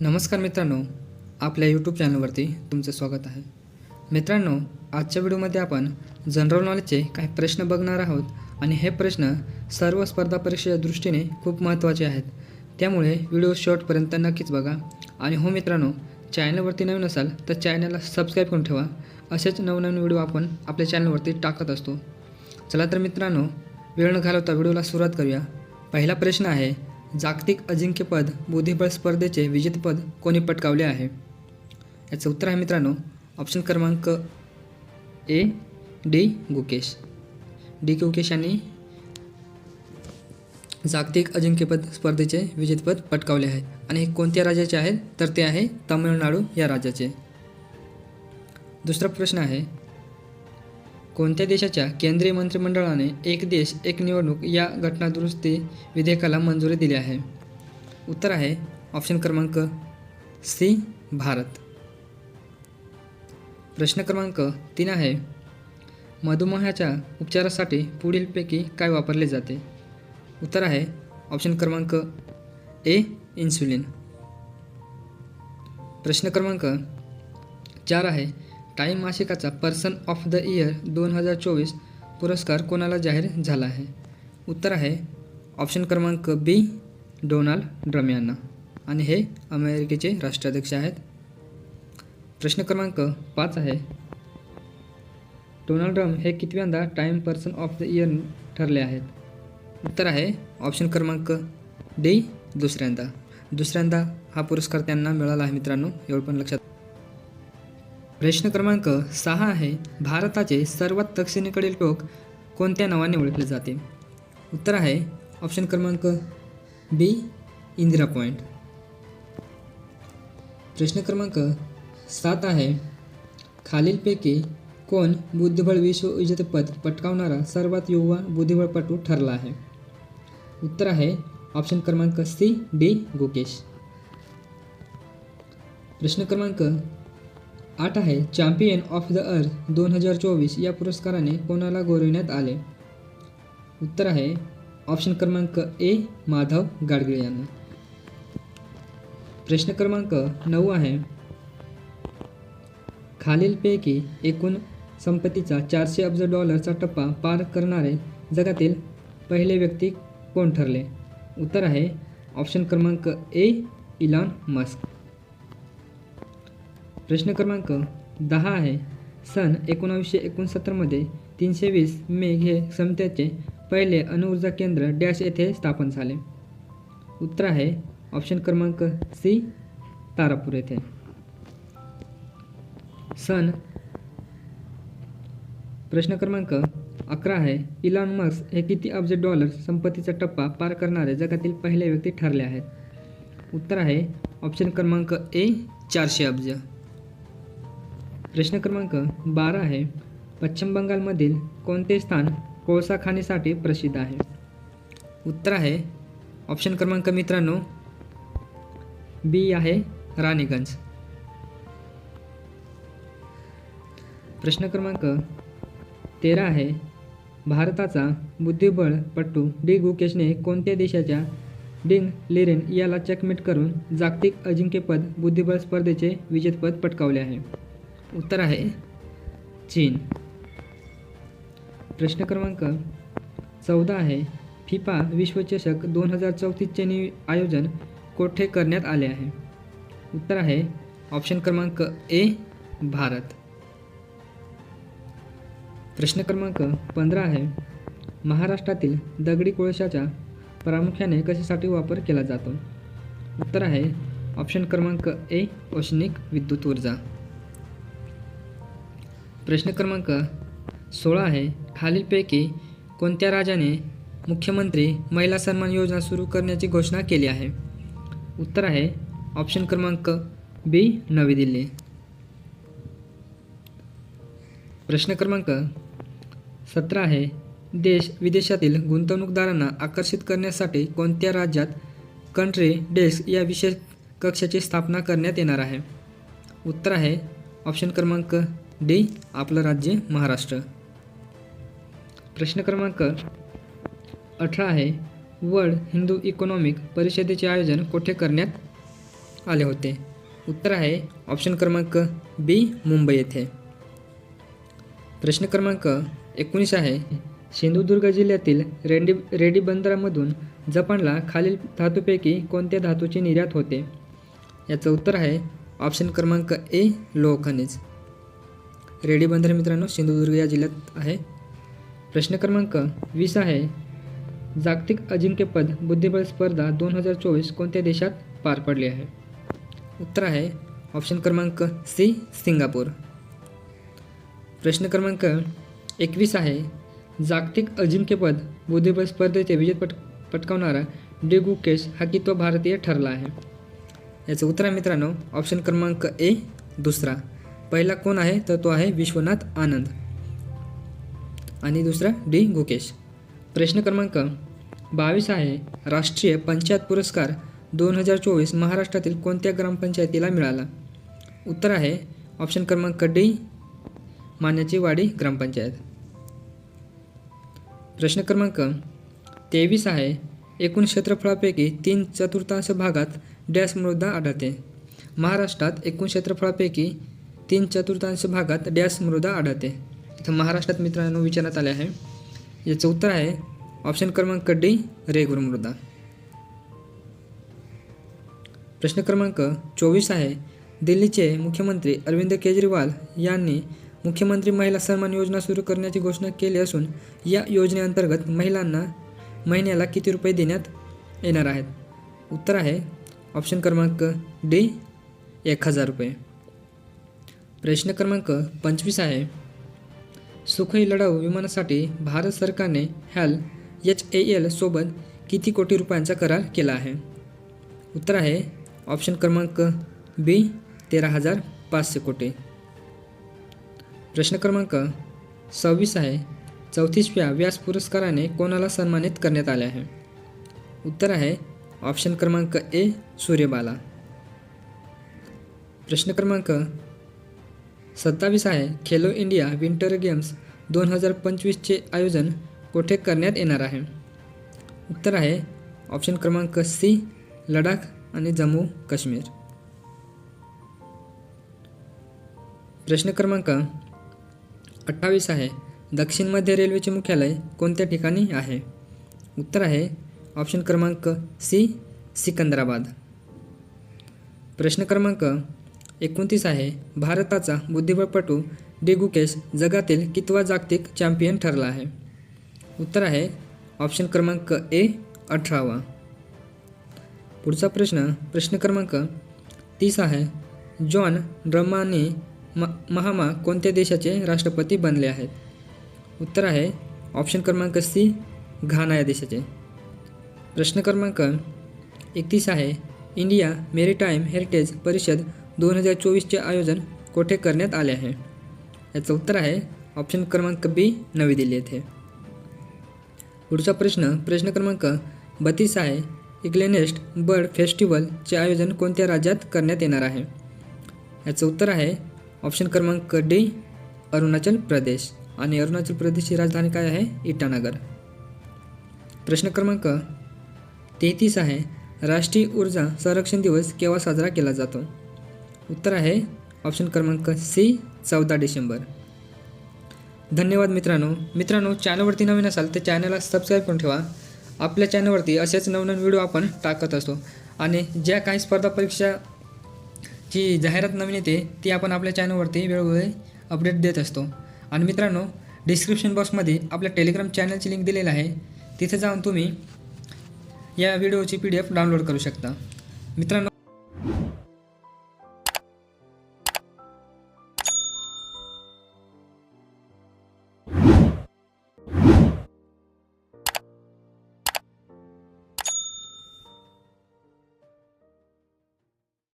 नमस्कार मित्रांनो आपल्या यूट्यूब चॅनलवरती तुमचं स्वागत आहे. मित्रांनो आजच्या व्हिडिओमध्ये आपण जनरल नॉलेजचे काही प्रश्न बघणार आहोत आणि हे प्रश्न सर्व स्पर्धा परीक्षेच्या दृष्टीने खूप महत्त्वाचे आहेत. त्यामुळे व्हिडिओ शॉर्टपर्यंत नक्कीच बघा. आणि हो मित्रांनो चॅनलवरती नवीन असाल तर चॅनलला सबस्क्राईब करून ठेवा. असेच नवनवीन व्हिडिओ आपण आपल्या चॅनलवरती टाकत असतो. चला तर मित्रांनो वेळ न घालवता व्हिडिओला सुरुवात करूया. पहिला प्रश्न आहे जागतिक अजिंक्यपद बुद्धिबळ स्पर्धेचे विजेतेपद कोणी पटकावले आहे? याचं उत्तर आहे मित्रांनो ऑप्शन क्रमांक A D Gukesh. D Gukesh यांनी जागतिक अजिंक्यपद स्पर्धेचे विजेतेपद पटकावले आहे. आणि हे कोणत्या राज्याचे आहेत? तर ते आहे तामिळनाडू या राज्याचे. दुसरा प्रश्न आहे कोणत्या देशाच्या केंद्रीय मंत्रिमंडळाने एक देश एक निवडणूक या घटनादुरुस्ती विधेयकाला मंजुरी दिली आहे? उत्तर आहे ऑप्शन क्रमांक सी भारत. प्रश्न क्रमांक तीन आहे मधुमेहाच्या उपचारासाठी पुढीलपैकी काय वापरले जाते? उत्तर आहे ऑप्शन क्रमांक ए इन्सुलिन. प्रश्न क्रमांक चार आहे टाईम मासिकाचा पर्सन ऑफ द इयर दोन हजार चोवीस पुरस्कार कोणाला जाहीर झाला आहे? उत्तर आहे ऑप्शन क्रमांक बी डोनाल्ड ड्रम यांना. आणि हे अमेरिकेचे राष्ट्राध्यक्ष आहेत. प्रश्न क्रमांक पाच आहे डोनाल्ड ट्रम्प हे कितव्यांदा Time person of the year ठरले आहेत? उत्तर आहे ऑप्शन क्रमांक डी दुसऱ्यांदा. दुसऱ्यांदा हा पुरस्कार त्यांना मिळाला आहे मित्रांनो एवढं पण लक्षात प्रश्न क्रमांक सहा आहे भारताचे सर्वात दक्षिणेकडील टोक कोणत्या नावाने ओळखले जाते? उत्तर आहे ऑप्शन क्रमांक बी इंदिरा पॉईंट प्रश्न क्रमांक सात आहे खालीलपैकी कोण बुद्धिबळ विश्वविजेतेपद पटकावणारा सर्वात युवा बुद्धिबळपटू ठरला आहे? उत्तर आहे ऑप्शन क्रमांक सी डी गुकेश. प्रश्न क्रमांक आठ आहे. चॅम्पियन ऑफ द अर्थ दोन हजार चोवीस या पुरस्काराने कोणाला गौरविण्यात आले? उत्तर आहे. ऑप्शन क्रमांक ए माधव गाडगिळे यांना. प्रश्न क्रमांक नऊ आहे. खालीलपैकी एकूण संपत्तीचा चारशे अब्ज डॉलरचा टप्पा पार करणारे जगातील पहिले व्यक्ती कोण ठरले? उत्तर आहे. ऑप्शन क्रमांक ए इलॉन मस्क. प्रश्न क्रमांक दहा आहे. सन एकोणावीसशे एकोणसत्तरमध्ये तीनशे वीस मेघ हे समित्याचे पहिले अणुऊर्जा केंद्र डॅश येथे स्थापन झाले. उत्तर आहे. ऑप्शन क्रमांक सी तारापूर येथे. सन प्रश्न क्रमांक अकरा आहे. इलॉन मस्क हे किती अब्ज डॉलर संपत्तीचा टप्पा पार करणारे जगातील पहिले व्यक्ती ठरले आहेत? उत्तर आहे. ऑप्शन क्रमांक ए चारशे अब्ज. प्रश्न क्रमांक बारा आहे. पश्चिम बंगालमधील कोणते स्थान कोळसा खाणीसाठी प्रसिद्ध आहे? उत्तर आहे. ऑप्शन क्रमांक मित्रांनो बी आहे राणीगंज. प्रश्न क्रमांक तेरा आहे. भारताचा बुद्धिबळपटू डी गुकेशने कोणत्या देशाच्या डिंग लिरेन याला चकमेट करून जागतिक अजिंक्यपद बुद्धिबळ स्पर्धेचे विजेतेपद पटकावले आहे? उत्तर आहे चीन. प्रश्न क्रमांक चौदा आहे. फिफा विश्वचषक दोन हजार चौतीसचे नि आयोजन कोठे करण्यात आले आहे? उत्तर आहे ऑप्शन क्रमांक ए भारत. प्रश्न क्रमांक पंधरा आहे. महाराष्ट्रातील दगडी कोळशाचा प्रामुख्याने कशासाठी वापर केला जातो? उत्तर आहे ऑप्शन क्रमांक ए औष्णिक विद्युत ऊर्जा. प्रश्न क्रमांक सोळा आहे. खालीलपैकी कोणत्या राजाने मुख्यमंत्री महिला सन्मान योजना सुरू करण्याची घोषणा केली आहे? उत्तर आहे ऑप्शन क्रमांक बी नवी दिल्ली. प्रश्न क्रमांक सतरा आहे देश विदेशातील गुंतवणूकदारांना आकर्षित करण्यासाठी कोणत्या राज्यात कंट्री डेस्क या विशेष कक्षाची स्थापना करण्यात येणार आहे? उत्तर आहे ऑप्शन क्रमांक डी आपलं राज्य महाराष्ट्र. प्रश्न क्रमांक अठरा आहे वर्ल्ड हिंदू इकॉनॉमिक परिषदेचे आयोजन कोठे करण्यात आले होते? उत्तर आहे ऑप्शन क्रमांक बी मुंबई येथे. प्रश्न क्रमांक एकोणीस आहे सिंधुदुर्ग जिल्ह्यातील रेडी रेडी बंदरामधून जपानला खालील धातूपैकी कोणत्या धातूची निर्यात होते? याचं उत्तर आहे ऑप्शन क्रमांक ए लोह खनिज. रेडी बंदर मित्रांनो सिंधुदुर्ग या जिल्ह्यात आहे. प्रश्न क्रमांक वीस आहे. जागतिक अजिंक्यपद बुद्धिबळ स्पर्धा दोन हजार चोवीस कोणत्या देशात पार पडली आहे? उत्तर आहे ऑप्शन क्रमांक सी सिंगापूर. प्रश्न क्रमांक एकवीस आहे. जागतिक अजिंक्यपद बुद्धिबळ स्पर्धेचे विजेत पट पटकावणारा डी गुकेश हा कितवा भारतीय ठरला आहे? याचं उत्तर आहे मित्रांनो ऑप्शन क्रमांक ए दुसरा. पहिला कोण आहे? तर तो आहे विश्वनाथ आनंद. आणि दुसरा डी. गुकेश. प्रश्न क्रमांक बावीस आहे. राष्ट्रीय पंचायत पुरस्कार दोन हजार चोवीस महाराष्ट्रातील कोणत्या ग्रामपंचायतीला मिळाला? उत्तर आहे. ऑप्शन क्रमांक डी. मान्याची वाडी ग्रामपंचायत. प्रश्न क्रमांक तेवीस आहे. एकूण क्षेत्रफळापैकी तीन चतुर्थांश भागात डॅश मृदा आढळते. महाराष्ट्रात एकूण क्षेत्रफळापैकी तीन चतुर्थांश भागात डॅश मृदा आढळते. इथं महाराष्ट्रात मित्रांनो विचारण्यात आले आहे. याचं उत्तर आहे ऑप्शन क्रमांक डी रेगुर मृदा. प्रश्न क्रमांक चोवीस आहे. दिल्लीचे मुख्यमंत्री अरविंद केजरीवाल यांनी मुख्यमंत्री महिला सन्मान योजना सुरू करण्याची घोषणा केली असून या योजनेअंतर्गत महिलांना महिन्याला किती रुपये देण्यात येणार आहेत? उत्तर आहे ऑप्शन क्रमांक डी एक हजार रुपये. प्रश्न क्रमांक पंचवीस आहे. सुखोई लढाऊ विमानासाठी भारत सरकारने हॅल एच ए एल सोबत किती कोटी रुपयांचा करार केला आहे? उत्तर आहे ऑप्शन क्रमांक बी तेरा हजार पाचशे कोटी. प्रश्न क्रमांक सव्वीस आहे चौतीसव्या व्यास पुरस्काराने कोणाला सन्मानित करण्यात आले आहे? उत्तर आहे ऑप्शन क्रमांक ए सूर्यबाला. प्रश्न क्रमांक सत्तावीस आहे. खेलो इंडिया विंटर गेम्स दोन हजार पंचवीसचे आयोजन कोठे करण्यात येणार आहे? उत्तर आहे. ऑप्शन क्रमांक सी लडाख आणि जम्मू काश्मीर. प्रश्न क्रमांक अठ्ठावीस आहे. दक्षिण मध्य रेल्वेचे मुख्यालय कोणत्या ठिकाणी आहे? उत्तर आहे. ऑप्शन क्रमांक सी सिकंदराबाद. प्रश्न क्रमांक एकोणतीस आहे. भारताचा बुद्धिबळपटू डेगुकेश जगातील कितवा जागतिक चॅम्पियन ठरला आहे? उत्तर आहे ऑप्शन क्रमांक ए अठरावा. पुढचा प्रश्न प्रश्न क्रमांक तीस आहे. जॉन ड्रमानी म महामा कोणत्या देशाचे राष्ट्रपती बनले आहेत? उत्तर आहे ऑप्शन क्रमांक सी घाना या देशाचे. प्रश्न क्रमांक एकतीस आहे. इंडिया मेरीटाईम हेरिटेज परिषद दोन हजार चोवीसचे आयोजन कोठे करण्यात आले आहे? याचं उत्तर आहे ऑप्शन क्रमांक बी नवी दिल्ली येथे. पुढचा प्रश्न प्रश्न क्रमांक बत्तीस आहे. इग्लेनेस्ट बर्ड फेस्टिवलचे आयोजन कोणत्या राज्यात करण्यात येणार आहे? याचं उत्तर आहे ऑप्शन क्रमांक डी अरुणाचल प्रदेश. आणि अरुणाचल प्रदेशची राजधानी काय आहे? इटानगर. प्रश्न क्रमांक तेहतीस आहे राष्ट्रीय ऊर्जा संरक्षण दिवस केव्हा साजरा केला जातो? उत्तर आहे ऑप्शन क्रमांक सी चौदा डिसेंबर. धन्यवाद मित्रांनो. मित्रांनो चॅनलवरती नवीन असाल तर चॅनलला सबस्क्राईब करून ठेवा. आपल्या चॅनलवरती असेच नवनवीन व्हिडिओ आपण टाकत असतो. आणि ज्या काही स्पर्धा परीक्षाची जाहिरात नवीन येते ती आपण आपल्या चॅनलवरती वेळोवेळी अपडेट देत असतो. आणि मित्रांनो डिस्क्रिप्शन बॉक्समध्ये आपल्या टेलिग्राम चॅनलची लिंक दिलेली आहे. तिथे जाऊन तुम्ही या व्हिडिओची पी डी एफ डाउनलोड करू शकता. मित्रांनो